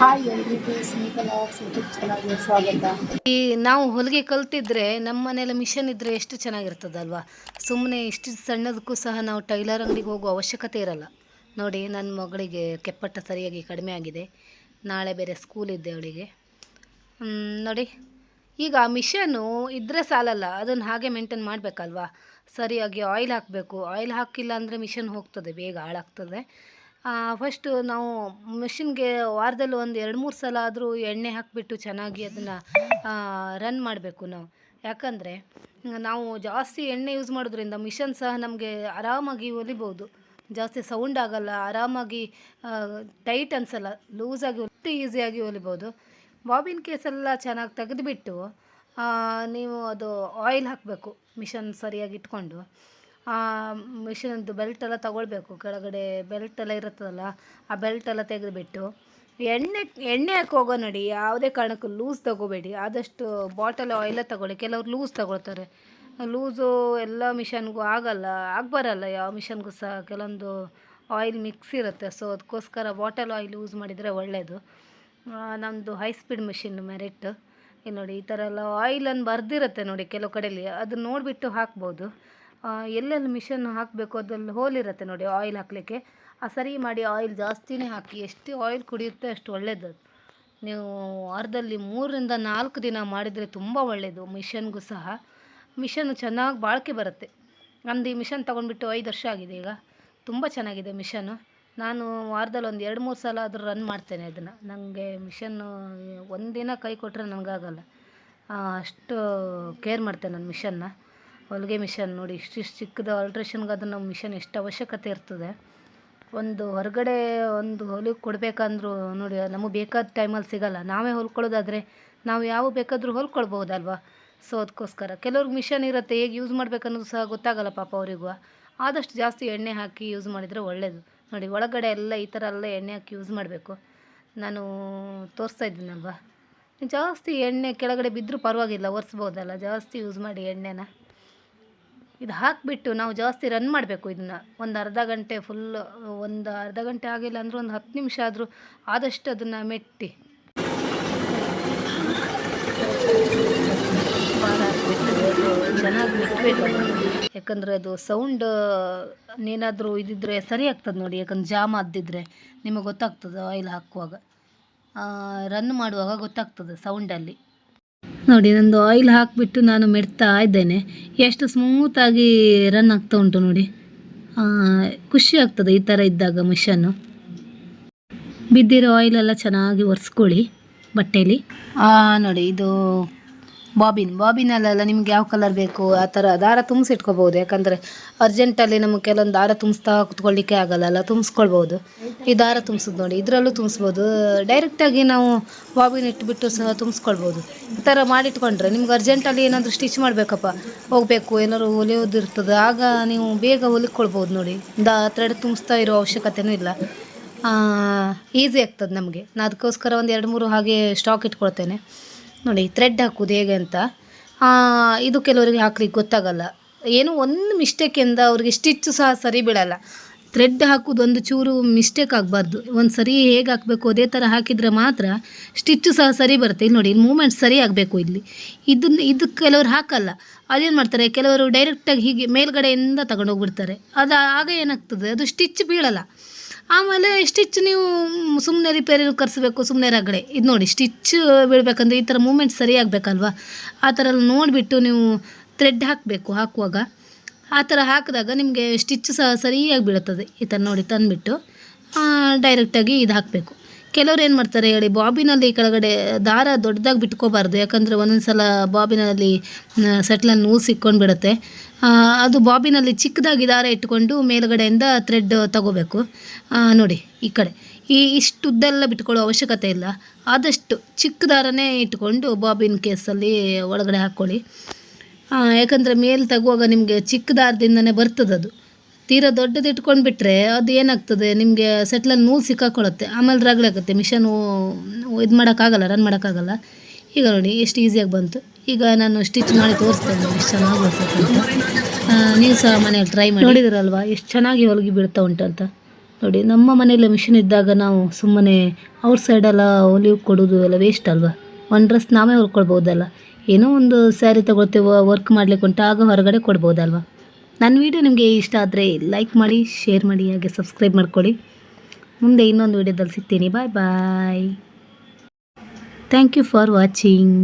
Hi ಈ ನಾವು ಹೊಲಿಗೆ ಕಲ್ತಿದ್ರೆ ನಮ್ಮ ಮನೇಲಿ ಮಿಷನ್ ಇದ್ದರೆ ಎಷ್ಟು ಚೆನ್ನಾಗಿರ್ತದಲ್ವಾ? ಸುಮ್ಮನೆ ಇಷ್ಟು ಸಣ್ಣದಕ್ಕೂ ಸಹ ನಾವು ಟೈಲರ್ ಅಂಗಡಿಗೆ ಹೋಗೋ ಅವಶ್ಯಕತೆ ಇರಲ್ಲ. ನೋಡಿ, ನನ್ನ ಮಗಳಿಗೆ ಕೆಪ್ಪಟ್ಟ ಸರಿಯಾಗಿ ಕಡಿಮೆ ಆಗಿದೆ. ನಾಳೆ ಬೇರೆ ಸ್ಕೂಲ್ ಇದ್ದೆ ಅವಳಿಗೆ. ನೋಡಿ, ಈಗ ಆ ಮಿಷನ್ನು ಇದ್ದರೆ ಸಾಲಲ್ಲ. ಅದನ್ನು ಹಾಗೆ ಮೇಂಟೈನ್ ಮಾಡಬೇಕಲ್ವಾ? ಸರಿಯಾಗಿ ಆಯಿಲ್ ಹಾಕಬೇಕು. ಆಯಿಲ್ ಹಾಕಿಲ್ಲ ಅಂದರೆ ಮಿಷನ್ ಹೋಗ್ತದೆ, ಬೇಗ ಹಾಳಾಗ್ತದೆ. ಫಸ್ಟು ನಾವು ಮಿಷಿನ್ಗೆ ವಾರದಲ್ಲಿ ಒಂದು ಎರಡು ಮೂರು ಸಲ ಆದರೂ ಎಣ್ಣೆ ಹಾಕಿಬಿಟ್ಟು ಚೆನ್ನಾಗಿ ಅದನ್ನು ರನ್ ಮಾಡಬೇಕು ನಾವು. ಯಾಕಂದರೆ, ನಾವು ಜಾಸ್ತಿ ಎಣ್ಣೆ ಯೂಸ್ ಮಾಡೋದ್ರಿಂದ ಮಿಷನ್ ಸಹ ನಮಗೆ ಆರಾಮಾಗಿ ಹೊಲಿಬೋದು ಜಾಸ್ತಿ ಸೌಂಡ್ ಆಗಲ್ಲ, ಆರಾಮಾಗಿ ಟೈಟ್ ಅನಿಸಲ್ಲ ಲೂಸಾಗಿ ಒಟ್ಟು ಈಸಿಯಾಗಿ ಹೊಲಿಬೋದು ಬಾಬಿನ್ ಕೇಸೆಲ್ಲ ಚೆನ್ನಾಗಿ ತೆಗೆದುಬಿಟ್ಟು ನೀವು ಅದು ಆಯಿಲ್ ಹಾಕಬೇಕು ಮಿಷನ್ ಸರಿಯಾಗಿ ಇಟ್ಕೊಂಡು. ಮಿಷಿನದ್ದು ಬೆಲ್ಟ್ ಎಲ್ಲ ತಗೊಳ್ಬೇಕು. ಕೆಳಗಡೆ ಬೆಲ್ಟ್ ಎಲ್ಲ ಇರುತ್ತದಲ್ಲ ಆ ಬೆಲ್ಟೆಲ್ಲ ತೆಗೆದುಬಿಟ್ಟು ಎಣ್ಣೆ ಎಣ್ಣೆ ಹೋಗೋ ನೋಡಿ ಯಾವುದೇ ಕಾರಣಕ್ಕೂ ಲೂಸ್ ತಗೋಬೇಡಿ. ಆದಷ್ಟು ಬಾಟಲ್ ಆಯಿಲೇ ತಗೊಳ್ಳಿ. ಕೆಲವರು ಲೂಸ್ ತಗೊಳ್ತಾರೆ. ಲೂಸು ಎಲ್ಲ ಮಿಷನ್ಗೂ ಆಗಲ್ಲ ಆಗಬರಲ್ಲ. ಯಾವ ಮಿಷನ್ಗೂ ಸಹ ಕೆಲವೊಂದು ಆಯಿಲ್ ಮಿಕ್ಸ್ ಇರುತ್ತೆ. ಸೊ ಅದಕ್ಕೋಸ್ಕರ ಬಾಟಲ್ ಆಯಿಲ್ ಯೂಸ್ ಮಾಡಿದರೆ ಒಳ್ಳೆಯದು ನಮ್ಮದು ಹೈ ಸ್ಪೀಡ್ ಮಿಷಿನ್ ಮೆರಿಟ್ ಇಲ್ಲಿ ನೋಡಿ ಈ ಥರ ಎಲ್ಲ ಆಯಿಲನ್ನು ಬರ್ದಿರುತ್ತೆ ನೋಡಿ ಕೆಲವು ಕಡೆಯಲ್ಲಿ. ಅದನ್ನ ನೋಡಿಬಿಟ್ಟು ಹಾಕ್ಬೋದು. ಆ, ಎಲ್ಲೆಲ್ಲಿ ಮಿಷನ್ ಹಾಕಬೇಕು ಅದ್ರಲ್ಲಿ ಹೋಲ್ ಇರುತ್ತೆ ನೋಡಿ ಆಯಿಲ್ ಹಾಕಲಿಕ್ಕೆ. ಆ, ಸರಿ ಮಾಡಿ ಆಯಿಲ್ ಜಾಸ್ತಿನೇ ಹಾಕಿ ಎಷ್ಟು ಆಯಿಲ್ ಕುಡಿಯುತ್ತೆ ಅಷ್ಟು ಒಳ್ಳೆಯದು ನೀವು ವಾರದಲ್ಲಿ ಮೂರರಿಂದ ನಾಲ್ಕು ದಿನ ಮಾಡಿದರೆ ತುಂಬ ಒಳ್ಳೆಯದು ಮಿಷನ್ಗೂ ಸಹ. ಮಿಷನ್ ಚೆನ್ನಾಗಿ ಬಾಳಿಕೆ ಬರುತ್ತೆ. ನಂದು ಈ ಮಿಷನ್ ತೊಗೊಂಡ್ಬಿಟ್ಟು ಐದು ವರ್ಷ ಆಗಿದೆ ಈಗ. ತುಂಬ ಚೆನ್ನಾಗಿದೆ ಮಿಷನ್ನು ನಾನು ವಾರದಲ್ಲಿ ಒಂದು ಎರಡು ಮೂರು ಸಲ ಆದರೂ ರನ್ ಮಾಡ್ತೇನೆ ಅದನ್ನು. ನನಗೆ ಮಿಷನ್ನು ಒಂದಿನ ಕೈ ಕೊಟ್ಟರೆ ನನಗಾಗಲ್ಲ ಅಷ್ಟು ಕೇರ್ ಮಾಡ್ತೇನೆ ನಾನು ಮಿಷನ್ನ. ಹೊಲಿಗೆ ಮಿಷನ್ ನೋಡಿ, ಇಷ್ಟಿಷ್ಟು ಚಿಕ್ಕದು ಆಲ್ಟ್ರೇಷನ್ಗೆ ನಮ್ಮ ಮಿಷನ್ ಎಷ್ಟು ಅವಶ್ಯಕತೆ ಇರ್ತದೆ. ಒಂದು ಹೊರಗಡೆ ಒಂದು ಹೊಲಿಗೆ ಕೊಡಬೇಕಂದ್ರೂ ನೋಡಿ, ನಮಗೆ ಬೇಕಾದ ಟೈಮಲ್ಲಿ ಸಿಗಲ್ಲ. ನಾವೇ ಹೊಲ್ಕೊಳ್ಳೋದಾದರೆ ನಾವು ಯಾವ ಬೇಕಾದರೂ ಹೊಲ್ಕೊಳ್ಬೋದಲ್ವಾ ಸೊ ಅದಕ್ಕೋಸ್ಕರ ಕೆಲವ್ರಿಗೆ ಮಿಷನ್ ಇರುತ್ತೆ, ಹೇಗೆ ಯೂಸ್ ಮಾಡಬೇಕನ್ನೋದು ಸಹ ಗೊತ್ತಾಗಲ್ಲ ಪಾಪ ಅವರಿಗೂ. ಆದಷ್ಟು ಜಾಸ್ತಿ ಎಣ್ಣೆ ಹಾಕಿ ಯೂಸ್ ಮಾಡಿದರೆ ಒಳ್ಳೆಯದು ನೋಡಿ, ಒಳಗಡೆ ಎಲ್ಲ ಈ ಥರ ಎಲ್ಲ ಎಣ್ಣೆ ಹಾಕಿ ಯೂಸ್ ಮಾಡಬೇಕು. ನಾನು ತೋರಿಸ್ತಾ ಇದ್ದೀನಲ್ವಾ ಜಾಸ್ತಿ ಎಣ್ಣೆ ಕೆಳಗಡೆ ಬಿದ್ದರೂ ಪರವಾಗಿಲ್ಲ, ಒರೆಸ್ಬೋದಲ್ಲ. ಜಾಸ್ತಿ ಯೂಸ್ ಮಾಡಿ ಎಣ್ಣೆನ. ಇದು ಹಾಕಿಬಿಟ್ಟು ನಾವು ಜಾಸ್ತಿ ರನ್ ಮಾಡಬೇಕು ಇದನ್ನು. ಒಂದು ಅರ್ಧ ಗಂಟೆ ಫುಲ್ ಒಂದು ಅರ್ಧ ಗಂಟೆ ಆಗಿಲ್ಲ ಅಂದರೂ ಒಂದು ಹತ್ತು ನಿಮಿಷ ಆದರೂ ಆದಷ್ಟು ಅದನ್ನು ಮೆಟ್ಟಿ. ಚೆನ್ನಾಗಿ ಮೆಟ್ಟಬೇಕು ಯಾಕಂದರೆ ಅದು ಸೌಂಡ್ ಏನಾದರೂ ಇದಿದ್ರೆ ಸರಿ ಆಗ್ತದೆ ನೋಡಿ. ಯಾಕಂದ್ರೆ ಜಾಮ್ ಅದ್ದಿದ್ರೆ ನಿಮಗೆ ಗೊತ್ತಾಗ್ತದೆ ಆಯಿಲ್ ಹಾಕುವಾಗ. ರನ್ ಮಾಡುವಾಗ ಗೊತ್ತಾಗ್ತದೆ ಸೌಂಡಲ್ಲಿ ನೋಡಿ, ನಂದು ಆಯಿಲ್ ಹಾಕಿಬಿಟ್ಟು ನಾನು ಮೆಡ್ತಾ ಇದ್ದೇನೆ. ಎಷ್ಟು ಸ್ಮೂತಾಗಿ ರನ್ ಆಗ್ತಾ ಉಂಟು ನೋಡಿ. ಖುಷಿ ಆಗ್ತದೆ ಈ ಥರ ಇದ್ದಾಗ ಮಿಷನ್ನು ಬಿದ್ದಿರೋ ಆಯಿಲೆಲ್ಲ ಚೆನ್ನಾಗಿ ಒರೆಸ್ಕೊಳ್ಳಿ ಬಟ್ಟೆಯಲ್ಲಿ ನೋಡಿ, ಇದು ಬಾಬಿನ್. ಬಾಬಿನಲ್ಲೆಲ್ಲ ನಿಮ್ಗೆ ಯಾವ ಕಲರ್ ಬೇಕು? ಆ ಥರ ದಾರ ತುಂಬಿಸಿಟ್ಕೋಬೋದು ಯಾಕಂದರೆ ಅರ್ಜೆಂಟಲ್ಲಿ ನಮಗೆ ಕೆಲವೊಂದು ದಾರ ತುಂಬಿಸ್ತಾ ಕುತ್ಕೊಳ್ಳಿಕ್ಕೆ ಆಗಲ್ಲ ತುಂಬಿಸ್ಕೊಳ್ಬೋದು ಈ ದಾರ ತುಂಬಿಸೋದು ನೋಡಿ, ಇದರಲ್ಲೂ ತುಂಬಿಸ್ಬೋದು. ಡೈರೆಕ್ಟಾಗಿ ನಾವು ಬಾಬಿನ್ ಇಟ್ಬಿಟ್ಟು ಸಹ ತುಂಬಿಸ್ಕೊಳ್ಬೋದು ಈ ಥರ ಮಾಡಿಟ್ಕೊಂಡ್ರೆ ನಿಮ್ಗೆ ಅರ್ಜೆಂಟಲ್ಲಿ ಏನಾದರೂ ಸ್ಟಿಚ್ ಮಾಡಬೇಕಪ್ಪ. ಹೋಗಬೇಕು, ಏನಾದ್ರು ಹೊಲಿಯೋದು ಇರ್ತದೆ ಆಗ ನೀವು ಬೇಗ ಹೊಲಿಕೊಳ್ಬೋದು ನೋಡಿ. ದಾ ತುಂಬಿಸ್ತಾ ಇರೋ ಅವಶ್ಯಕತೆನೂ ಇಲ್ಲ. ಈಸಿ ಆಗ್ತದೆ ನಮಗೆ. ನಾನು ಅದಕ್ಕೋಸ್ಕರ ಒಂದು ಎರಡು ಮೂರು ಹಾಗೆ ಸ್ಟಾಕ್ ಇಟ್ಕೊಳ್ತೇನೆ. ನೋಡಿ ಥ್ರೆಡ್ ಹಾಕೋದು ಹೇಗೆ ಅಂತ. ಇದು ಕೆಲವರಿಗೆ ಹಾಕ್ಲಿಕ್ಕೆ ಗೊತ್ತಾಗಲ್ಲ. ಏನು ಒಂದು ಮಿಸ್ಟೇಕಿಂದ ಅವ್ರಿಗೆ ಸ್ಟಿಚ್ಚು ಸಹ ಸರಿ ಬೀಳಲ್ಲ ಥ್ರೆಡ್ ಹಾಕೋದು ಒಂದು ಚೂರು ಮಿಸ್ಟೇಕ್ ಆಗಬಾರ್ದು. ಒಂದು ಸರಿ ಹೇಗೆ ಹಾಕಬೇಕು, ಅದೇ ಥರ ಹಾಕಿದರೆ ಮಾತ್ರ ಸ್ಟಿಚ್ಚು ಸಹ ಸರಿ ಬರುತ್ತೆ. ಇಲ್ಲಿ ನೋಡಿ ಮೂಮೆಂಟ್ ಸರಿ ಆಗಬೇಕು ಇಲ್ಲಿ. ಇದನ್ನು ಇದು ಕೆಲವರು ಹಾಕಲ್ಲ. ಅದೇನು ಮಾಡ್ತಾರೆ, ಕೆಲವರು ಡೈರೆಕ್ಟಾಗಿ ಹೀಗೆ ಮೇಲ್ಗಡೆಯಿಂದ ತಗೊಂಡೋಗ್ಬಿಡ್ತಾರೆ. ಅದು, ಆಗ ಏನಾಗ್ತದೆ, ಅದು ಸ್ಟಿಚ್ ಬೀಳಲ್ಲ. ಆಮೇಲೆ ಸ್ಟಿಚ್ ನೀವು ಸುಮ್ಮನೆ ರಿಪೇರಿ ಕರೆಸ್ಬೇಕು ಸುಮ್ಮನೆ ರಗಡೆ ಇದು ನೋಡಿ ಸ್ಟಿಚ್ ಬೀಳಬೇಕಂದ್ರೆ ಈ ಥರ ಮೂಮೆಂಟ್ ಸರಿ ಆಗಬೇಕಲ್ವಾ? ಆ ಥರ ನೋಡಿಬಿಟ್ಟು ನೀವು ಥ್ರೆಡ್ ಹಾಕಬೇಕು, ಹಾಕುವಾಗ. ಆ ಥರ ಹಾಕಿದಾಗ ನಿಮಗೆ ಸ್ಟಿಚ್ ಸಹ ಸರಿಯಾಗಿ ಬೀಳುತ್ತದೆ. ಈ ಥರ ನೋಡಿ ತಂದುಬಿಟ್ಟು ಡೈರೆಕ್ಟಾಗಿ ಇದು ಹಾಕಬೇಕು. ಕೆಲವ್ರು ಏನು ಮಾಡ್ತಾರೆ ಹೇಳಿ, ಬಾಬಿನಲ್ಲಿ ಕೆಳಗಡೆ ದಾರ ದೊಡ್ಡದಾಗಿ ಬಿಟ್ಕೋಬಾರ್ದು. ಯಾಕಂದರೆ ಒಂದೊಂದು ಸಲ ಬಾಬಿನಲ್ಲಿ ಸೆಟ್ಲನ್ನು ನೂಲು ಸಿಕ್ಕೊಂಡು ಬಿಡುತ್ತೆ ಅದು ಬಾಬಿನಲ್ಲಿ ಚಿಕ್ಕದಾಗಿ ದಾರ ಇಟ್ಕೊಂಡು ಮೇಲುಗಡೆಯಿಂದ ಥ್ರೆಡ್ ತಗೋಬೇಕು. ನೋಡಿ, ಈ ಕಡೆ. ಈ ಇಷ್ಟು ಉದ್ದೆಲ್ಲ ಬಿಟ್ಕೊಳ್ಳೋ ಅವಶ್ಯಕತೆ ಇಲ್ಲ. ಆದಷ್ಟು ಚಿಕ್ಕ ದಾರನೇ ಇಟ್ಕೊಂಡು ಬಾಬಿನ ಕೇಸಲ್ಲಿ ಒಳಗಡೆ ಹಾಕ್ಕೊಳ್ಳಿ. ಯಾಕಂದರೆ ಮೇಲೆ ತಗುವಾಗ ನಿಮಗೆ ಚಿಕ್ಕ ದಾರದಿಂದನೇ ಬರ್ತದದು. ತೀರಾ ದೊಡ್ಡದು ಇಟ್ಕೊಂಡು ಬಿಟ್ಟರೆ ಅದು ಏನಾಗ್ತದೆ? ನಿಮಗೆ ಸೆಟ್ಲಲ್ಲಿ ನೂಲು ಸಿಕ್ಕಾಕೊಳ್ಳುತ್ತೆ. ಆಮೇಲೆ ರಗಳೆ ಆಗುತ್ತೆ. ಮಿಷನು ಇದು ಮಾಡೋಕ್ಕಾಗಲ್ಲ ರನ್ ಮಾಡೋಕ್ಕಾಗಲ್ಲ. ಈಗ ನೋಡಿ, ಎಷ್ಟು ಈಸಿಯಾಗಿ ಬಂತು. ಈಗ ನಾನು ಸ್ಟಿಚ್ ಮಾಡಿ ತೋರಿಸ್ತೇನೆ. ಎಷ್ಟು ಚೆನ್ನಾಗಿ ಬರ್ತದೆ ಅಂತ. ನೀವು ಸಹ ಮನೇಲಿ ಟ್ರೈ ಮಾಡಿ. ನೋಡಿದಿರಲ್ವಾ? ಎಷ್ಟು ಚೆನ್ನಾಗಿ ಹೊಲಿಗೆ ಬೀಳ್ತಾ ಉಂಟಂತ ನೋಡಿ, ನಮ್ಮ ಮನೆಯಲ್ಲಿ ಮಿಷಿನ್ ಇದ್ದಾಗ ನಾವು ಸುಮ್ಮನೆ ಔಟ್ ಸೈಡೆಲ್ಲ ಹೊಲಿ ಕೊಡೋದು ಎಲ್ಲ ವೇಸ್ಟ್ ಅಲ್ವಾ? ಒನ್ ಡ್ರೆಸ್ ನಾವೇ ಹೊಲ್ಕೊಳ್ಬೋದಲ್ಲ. ಏನೋ ಒಂದು ಸ್ಯಾರಿ ತಗೊಳ್ತೇವೆ ವರ್ಕ್ ಮಾಡ್ಲಿಕ್ಕೆ ಉಂಟು, ಆಗ ಹೊರಗಡೆ ಕೊಡ್ಬೋದಲ್ವ? ನನ್ನ ವಿಡಿಯೋ ನಿಮಗೆ ಇಷ್ಟ ಆದರೆ ಲೈಕ್ ಮಾಡಿ, ಶೇರ್ ಮಾಡಿ, ಹಾಗೆ ಸಬ್ಸ್ಕ್ರೈಬ್ ಮಾಡ್ಕೊಳ್ಳಿ. ಮುಂದೆ ಇನ್ನೊಂದು ವಿಡಿಯೋದಲ್ಲಿ ಸಿಗ್ತೀನಿ. Bye bye thank you for watching